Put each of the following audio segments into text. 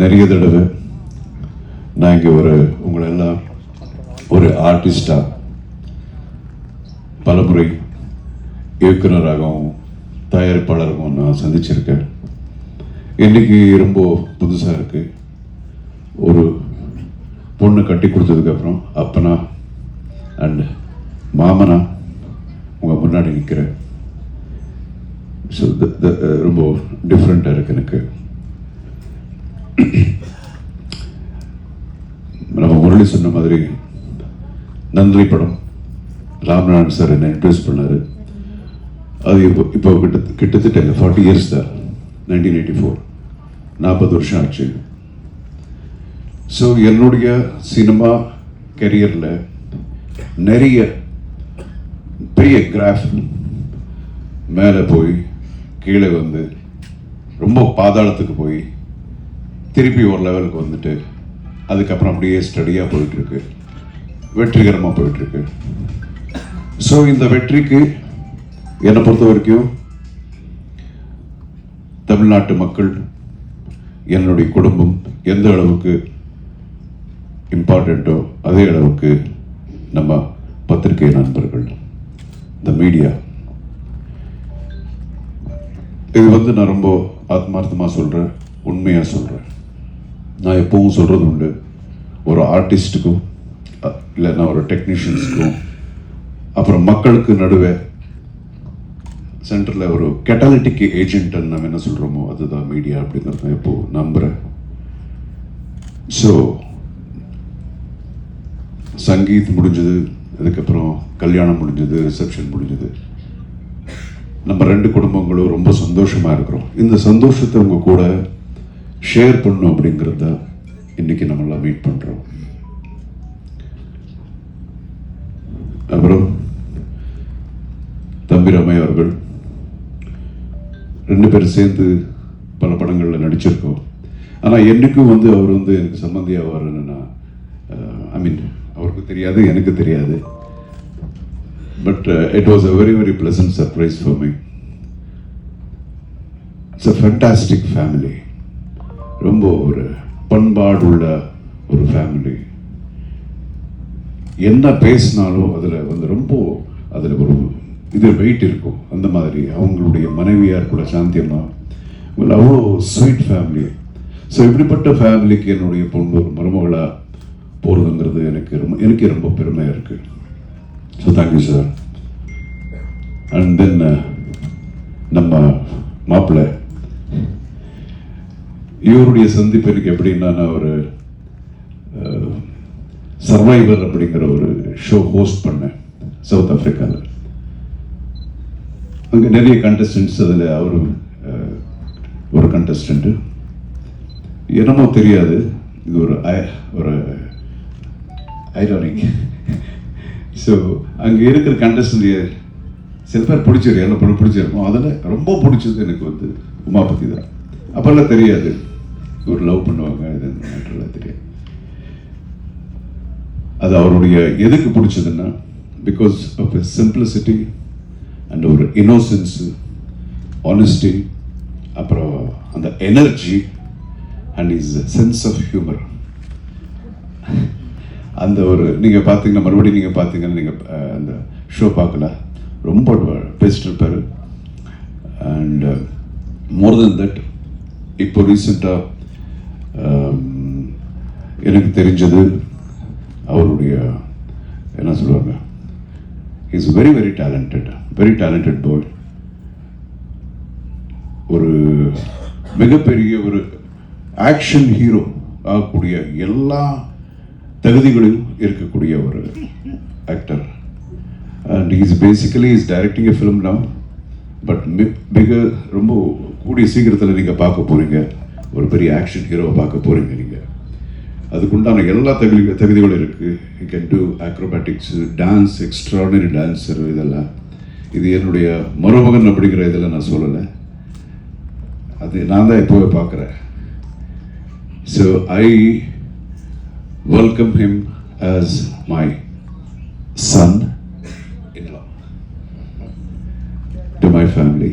நிறைய தடவை நான் இங்கே ஒரு உங்களை எல்லாம் ஒரு ஆர்டிஸ்டாக பலமுறை இயக்குனராகவும் தயாரிப்பாளராகவும் நான் சந்திச்சிருக்கேன். இன்னைக்கு ரொம்ப புதுசாக இருக்குது ஒரு பொண்ணு கட்டி கொடுத்ததுக்கப்புறம் அப்பனா அண்ட் மாமனா உங்கள் முன்னாடி நிற்கிறேன் ஸோ ரொம்ப டிஃப்ரெண்ட்டாக இருக்குது எனக்கு. நம்ம முரளி சொன்ன மாதிரி நன்றி படம். ராம்நாராயண் சார் என்னை இன்ட்ரடியூஸ் பண்ணார். அது இப்போ இப்போ கிட்ட கிட்டத்தட்ட ஃபார்ட்டி இயர்ஸ் தான் நைன்டீன் எயிட்டி ஃபோர் நாற்பது வருஷம் ஆச்சு. ஸோ என்னுடைய சினிமா கெரியரில் நிறைய பெரிய கிராஃப் மேலே போய் கீழே வந்து ரொம்ப பாதாளத்துக்கு போய் திருப்பி ஒரு லெவலுக்கு வந்துட்டு அதுக்கப்புறம் அப்படியே ஸ்டடியாக போயிட்டுருக்கு. வெற்றிகரமாக போயிட்டுருக்கு. ஸோ இந்த வெற்றிக்கு என்னை பொறுத்த வரைக்கும் தமிழ்நாட்டு மக்கள் என்னுடைய குடும்பம் எந்த அளவுக்கு இம்பார்ட்டண்ட்டோ அதே அளவுக்கு நம்ம பத்திரிகை நண்பர்கள் இந்த மீடியா இது வந்து நான் ரொம்ப ஆத்மார்த்தமாக சொல்கிறேன் உண்மையாக சொல்கிறேன் நான் எப்பவும் சொல்கிறது உண்டு. ஒரு ஆர்டிஸ்ட்டுக்கும் இல்லைன்னா ஒரு டெக்னீஷியன்ஸுக்கும் அப்புறம் மக்களுக்கு நடுவே சென்டரில் ஒரு கெட்டாலிட்டிக் ஏஜென்ட்னு நம்ம என்ன சொல்கிறோமோ அதுதான் மீடியா அப்படிங்கிறது நான் எப்போ நம்புகிறேன் ஸோ சங்கீத் முடிஞ்சது அதுக்கப்புறம் கல்யாணம் முடிஞ்சது ரிசப்ஷன் முடிஞ்சது. நம்ம ரெண்டு குடும்பங்களும் ரொம்ப சந்தோஷமாக இருக்கிறோம். இந்த சந்தோஷத்தை உங்கள் கூட ஷேர் பண்ணும் அப்படிங்கிறத இன்றைக்கி இன்னைக்கு மீட் பண்ணுறோம் அப்புறம் தம்பி ரமை அவர்கள் ரெண்டு பேரும் சேர்ந்து பல படங்களில் நடிச்சிருக்கோம். ஆனால் என்னைக்கும் வந்து அவர் வந்து எனக்கு சம்மந்தி ஆவார்னு நான் ஐ மீன் அவருக்கு தெரியாது எனக்கு தெரியாது. But it was a very very pleasant surprise for me it's a fantastic family ரொம்ப ஒரு பண்பாடுள்ள ஒரு ஃபேமிலி என்ன பேசினாலும் அதில் வந்து ரொம்ப அதில் ஒரு இது வெயிட் இருக்கும். அந்த மாதிரி அவங்களுடைய மனைவியார் கூட சாந்தி அம்மா இவங்க அவ்வளோ ஸ்வீட் ஃபேமிலி ஸோ இப்படிப்பட்ட ஃபேமிலிக்கு என்னுடைய பொண்ணு ஒரு மருமகளாக போகிறதுங்கிறது எனக்கு ரொம்ப எனக்கு ரொம்ப பெருமையாக இருக்குது so thank you sir and then நம்ம மாப்பிள்ளை இவருடைய சந்திப்பு எனக்கு எப்படின்னா நான் ஒரு சர்வைவர் அப்படிங்கிற ஒரு ஷோ ஹோஸ்ட் பண்ணேன் சவுத் ஆஃப்ரிக்காவில் அங்கே நிறைய கண்டஸ்டன்ட்ஸ் அதில் அவரு ஒரு கண்டஸ்டண்ட்டு என்னமோ தெரியாது இது ஒரு ஐ- ஒரு ஐரானிக் ஸோ அங்கே இருக்கிற கண்டஸ்டன்ட் சில பேர் பிடிச்சிருக்கு எல்லாம் பொண்ணு பிடிச்சிருக்கும். அதில் ரொம்ப பிடிச்சது எனக்கு வந்து உமாபதி தான். அப்போல்லாம் தெரியாது. ஒரு லவ் பண்ணுவாங்க இது மேட்டர்லாம் தெரியாது அது அவருடைய எதுக்கு பிடிச்சதுன்னா பிகாஸ் ஆஃப் சிம்பிளிசிட்டி அண்ட் ஒரு இன்னோசன்ஸு ஆனஸ்டி அப்புறம் அந்த energy and is sense of humour அந்த ஒரு நீங்கள் பார்த்தீங்கன்னா மறுபடியும் நீங்கள் பார்த்தீங்கன்னா நீங்கள் அந்த ஷோ பார்க்கல. ரொம்ப பேசிட்டு இருப்பார். அண்ட் மோர் தென் தட் இப்போ ரீசெண்டாக எனக்கு தெரிஞ்சது அவருடைய என்ன சொல்லுவாங்க? Is very very talented very talented boy ஒரு மிகப்பெரிய ஒரு ஆக்ஷன் ஹீரோ ஆகக்கூடிய எல்லா தகுதிகளிலும் இருக்கக்கூடிய ஒரு actor and is basically is directing a film now. But மிக ரொம்ப கூடிய சீக்கிரத்தில் நீங்கள் பார்க்க போகிறீங்க ஒரு பெரிய ஆக்ஷன் ஹீரோவை பார்க்க போகிறீங்க நீங்கள் அதுக்குண்டான எல்லா தகுதி தகுதிகளும் இருக்குது you can do acrobatics dance extraordinary dancer இதெல்லாம். இது என்னுடைய மருமகன் அப்படிங்கிற இதில் நான் சொல்லலை. அது நான் தான் எப்போவே பார்க்குறேன். So I welcome him as my son in law to my family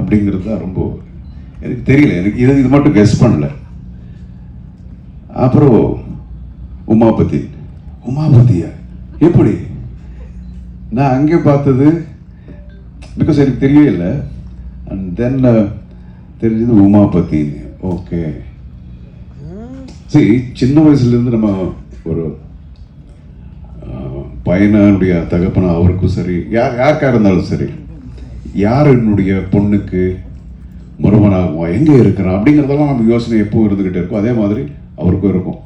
அப்படிங்கிறது தான் ரொம்ப எனக்கு தெரியல. எனக்கு இது இது மட்டும் கெஸ் பண்ணல. அப்புறம் உமாபதி. உமாபதியா? எப்படி? நான் அங்கே பார்த்தது பிகாஸ் எனக்கு தெரியவே இல்லை. அண்ட் தென் தெரிஞ்சது உமாபதி. ஓகே சரி சின்ன வயசுலேருந்து நம்ம ஒரு பையனுடைய தகப்பனா அவருக்கும் சரி யார் யாருக்காக இருந்தாலும் சரி யார் என்னுடைய பொண்ணுக்கு மருமனாகுமா எங்கே இருக்கிறான்? அப்படிங்கிறதெல்லாம் நம்ம யோசனை எப்போ இருந்துக்கிட்டே இருக்கும் அதே மாதிரி அவருக்கும் இருக்கும்.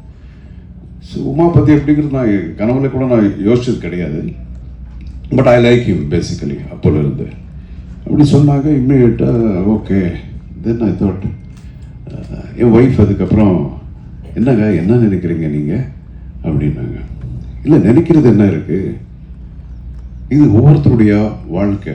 ஸோ பற்றி அப்படிங்கிறது நான் என் கனவுல கூட நான் யோசிச்சது கிடையாது. But I like him basically அப்போல இருந்து. அப்படி சொன்னாங்க இம்மிடியட்டாக ஓகே தென் ஐ தாட் என் ஒய்ஃப் அதுக்கப்புறம் என்னங்க என்ன நினைக்கிறீங்க நீங்கள் அப்படின்னாங்க. இல்லை நினைக்கிறது என்ன இருக்குது இது ஒவ்வொருத்தருடைய வாழ்க்கை.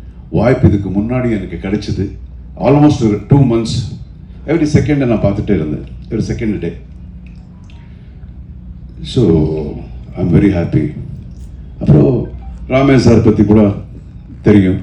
வாய்ப்பு இதுக்கு முன்னாடி எனக்கு கிடைச்சிது. ஆல்மோஸ்ட் ஒரு டூ மந்த்ஸ் எவ்ரி செகண்டை நான் பார்த்துட்டே இருந்தேன். ஒரு second day so I am very happy அப்புறம் ராமேஷ் சார் பற்றி கூட தெரியும்.